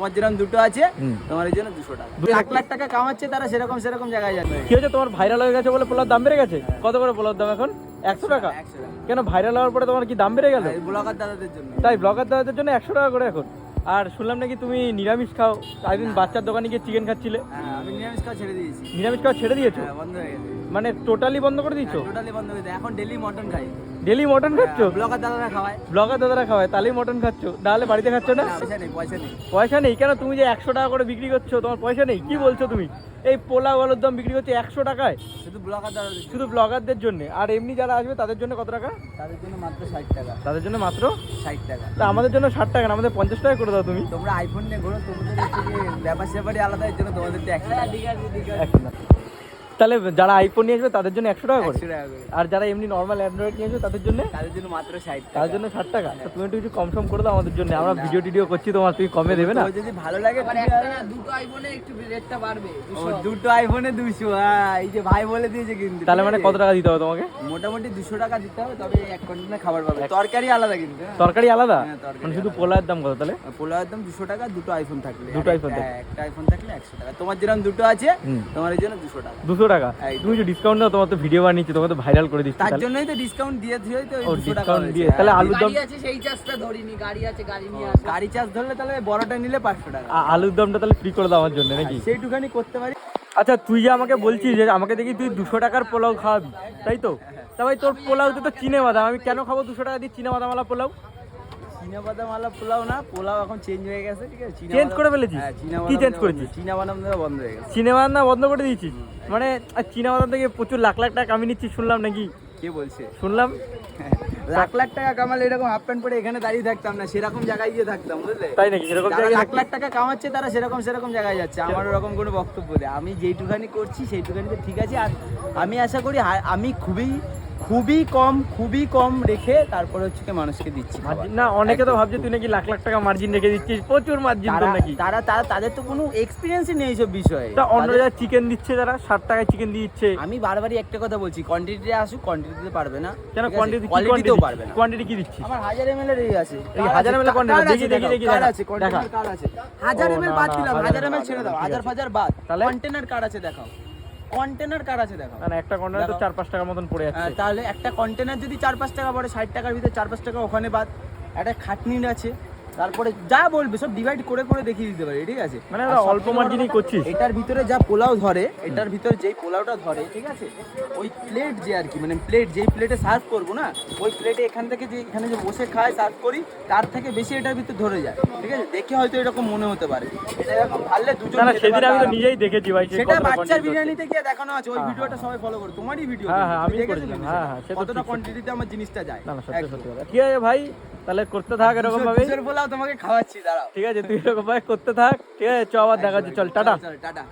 তোমার যেরকম দুটো আছে তোমার এই জন্য দুশো টাকা। দু- লাখ টাকা কামাচ্ছে তারা সেরকম সেরকম জায়গায় যাবে। কি হয়েছে? তোমার ভাইরাল হয়ে গেছে বলে পোলার দাম বেড়ে গেছে? কত করে পোলার দাম এখন? একশো টাকা? কেন ভাইরাল হওয়ার পরে তোমার কি দাম বেড়ে গেল? এই ব্লগার দাদাদের জন্য। তাই ব্লগার দাদাদের জন্য একশো টাকা করে এখন। আর শুনলাম নাকি তুমি নিরামিষ খাও। একদিন বাচ্চার দোকানে গিয়ে চিকেন খাচ্ছিলে। হ্যাঁ আমি নিরামিষ খাওয়া ছেড়ে দিয়েছি। নিরামিষ খাওয়া ছেড়ে দিয়েছ? হ্যাঁ, বন্ধ হয়ে গেছে। মানে টোটালি বন্ধ করে দিয়েছ? টোটালি বন্ধ হয়ে গেছে। এখন ডেলি মটন খাই। ডেলি মটন খাচ্ছ? ব্লগার দাদারা খাওয়ায়। ব্লগার দাদারা খাওয়ায় তাহলেই মটন খাচ্ছ? নাহলে বাড়িতে খাচ্ছ না? পয়সা নেই পয়সা নেই। পয়সা নেই? কেন তুমি যে একশো টাকা করে বিক্রি করছ তোমার পয়সা নেই? কি বলছো তুমি? এই পোলাও আলুর দাম বিক্রি করছে একশো টাকায়? শুধু ব্লগার শুধু ব্লগারদের জন্য। আর এমনি যারা আসবে তাদের জন্য কত টাকা? তাদের জন্য মাত্র ষাট টাকা। তাদের জন্য মাত্র? ষাট টাকা। তা আমাদের জন্য ষাট টাকা না আমাদের পঞ্চাশ টাকা করে দাও তুমি। তোমরা আইফোন নিয়ে ঘোরো তোমাদের ব্যাপার স্যাপারই আলাদা এর জন্য তোমাদের একশো টাকা। তাহলে যারা আইফোন নিয়ে আসবে তাদের জন্য একশো টাকা করে। আর যারা এমনি নর্মাল অ্যান্ড্রয়েড নিয়ে আসবে তাদের জন্য তাদের জন্য মাত্র ষাট টাকা। তাদের জন্য ষাট টাকা। তা তুমি একটু কিছু কম সম করে দাও আমাদের জন্য। আমরা ভিডিও টিডিও করছি তোমার তুমি কমে দেবে না? যদি ভালো লাগে মানে দুটো আইফোনে একটু রেটটা বাড়বে দুটো আইফোনে দুশো হ্যাঁ এই যে ভাই বলে দিয়েছে কিন্তু তাহলে মানে কত টাকা দিতে হবে তোমাকে? মোটামুটি দুশো টাকা দিতে হবে তবে এক কন্টেনার খাবার পাবে। তরকারি আলাদা কিন্তু হ্যাঁ। তরকারি আলাদা? হ্যাঁ, মানে শুধু পোলার দাম কত তাহলে? পোলাও দাম দুশো টাকা দুটো আইফোন থাকলে। দুটো একটা- থাকলে। একটা আইফোন থাকলে একশো টাকা। তোমার যেরকম দুটো আছে তোমার এই জন্য দুশো টাকা। দুশো টাকা। তুমি যে ডিসকাউন্ট দাও তোমার তো ভিডিও বানিয়েছি তোমাকে তো ভাইরাল করে দিচ্ছি তার জন্যই তো ডিসকাউন্ট দিয়ে তো ও, হয়েছে। দিয়ে। হ্যাঁ। তাহলে আলুর দাম আছে সেই চার্জটা ধরিনি গাড়ি আছে গাড়ি নিয়ে আসো গাড়ি চার্জ ধরলে তাহলে বড়টা নিলে পাঁচশো টাকা। আ- আলুর দামটা তাহলে ফ্রি করে দাও আমার জন্য নাকি? সেইটুখানি করতে পারি। আচ্ছা তুই যে আমাকে বলছিস যে আমাকে দেখি তুই দুশো টাকার পোলাও খাওয়াবি তাই তো? তা ভাই তোর পোলাওতে তো চিনে বাদাম আমি কেন খাব দুশো টাকা দিয়ে চিনে বাদামওয়ালা পোলাও? চীনা বাদাম আলা পোলাও না পোলাও এখন চেঞ্জ হয়ে গেছে ঠিক আছে? চীনা Change করে ফেলেছিস? হ্যাঁ, চীনা কি change করেছিস? চীনা বাদাম দেওয়া বন্ধ হয়ে গেছে। চিনে বাদাম না বন্ধ করে দিয়েছিস? মানে চিনে বাদাম থেকে প্রচুর লাখ লাখ টাকা কামিয়ে নিচ্ছিস শুনলাম নাকি? কে বলছে? শুনলাম। লাখ লাখ টাকা কামালে এরকম হাফ প্যান্ট পরে এখানে দাঁড়িয়ে থাকতাম না সেরকম জায়গায় গিয়ে থাকতাম বুঝলে? তাই নাকি? সেরকম জায়গায় লাখ লাখ টাকা কামাচ্ছে তারা সেরকম সেরকম জায়গায় যাচ্ছে। আমার ওরকম কোনো বক্তব্য নেই। আমি যেইটুখানি করছি সেইটুখানিতে ঠিক আছে। আর আমি আশা করি আমি খুবই খুবই কম খুবই কম রেখে তারপরে হচ্ছে কি মানুষকে দিচ্ছি না অনেকে তো ভাবছে তুই নাকি লাখ লাখ টাকা মার্জিন রেখে দিচ্ছিস প্রচুর মার্জিন তোর তারা নাকি। তারা তারা তাদের তো কোনো এক্সপিরিয়েন্সই নেই এইসব বিষয়ে। তা অন্য তাদের- চিকেন দিচ্ছে যারা ষাট টাকায় চিকেন দিচ্ছে। আমি বারবারই একটা কথা বলছি কোয়ান্টিটিতে আসুক কোয়ান্টিটিতে পারবে না। কেন? কোয়ান্টিটি কোয়ালিটিতেও পারবে না। কোয়ান্টিটি কি দিচ্ছিস? আমার হাজার এম এর এই আছে। এই হাজার এর quantity, দেখি, দেখি, দেখি, দেখা, আছে? দেখা। কার্ড আছে? হাজার ও, এম এল বাদ দিলাম হাজার হাজার এম এল ছেড়ে দাও। হাজার। ফাজার বাদ। তাহলে? কন্টেনার কার্ড আছে দেখাও? কন্টেনার কার আছে দেখো না একটা কন্টেনার তো। চার পাঁচ টাকার মতন পড়ে আহ, যাচ্ছে। তাহলে একটা কন্টেনার যদি চার পাঁচ টাকা পড়ে ষাট টাকার ভিতরে চার পাঁচ টাকা ওখানে বাদ একটা খাটনির আছে। তারপরে যা বলবে সব ডিভাইড করে করে দেখিয়ে দিতে পারি ঠিক আছে? মানে অল্প মার্জিনই করছিস। এটার ভিতরে যা পোলাও ধরে এটার ভিতরে যেই পোলাওটা ধরে ঠিক আছে? ওই প্লেট যে আর কি মানে প্লেট যেই প্লেটে সার্ভ করব না ওই প্লেটে এখান থেকে যে এখানে যে বসে খায় সার্ভ করি তার থেকে বেশি এটার ভিতরে ধরে যায় ঠিক আছে? দেখে হয়তো এরকম মনে হতে পারে। এটা এরকম দুজন সেদিন আমি তো নিজেই দেখেছি ভাই সেটা বাচ্চার। বিরিয়ানিতে গিয়ে দেখানো আছে ওই হ্যাঁ, ভিডিওটা সবাই ফলো করো তোমারই ভিডিও হ্যাঁ, হ্যাঁ, আমি করেছিলাম। হ্যাঁ, হ্যাঁ, কতটা কোয়ান্টিটিতে আমার জিনিসটা যায়? না না সত্যি সত্যি ঠিক আছে ভাই? তাহলে করতে থাক এরকম ভাবে পোলাও তোমাকে খাওয়াচ্ছি দাঁড়াও। ঠিক আছে তুই এরকম ভাবে করতে থাক। ঠিক আছে চ আবার দেখা যাচ্ছে চল টাটা। টাটা।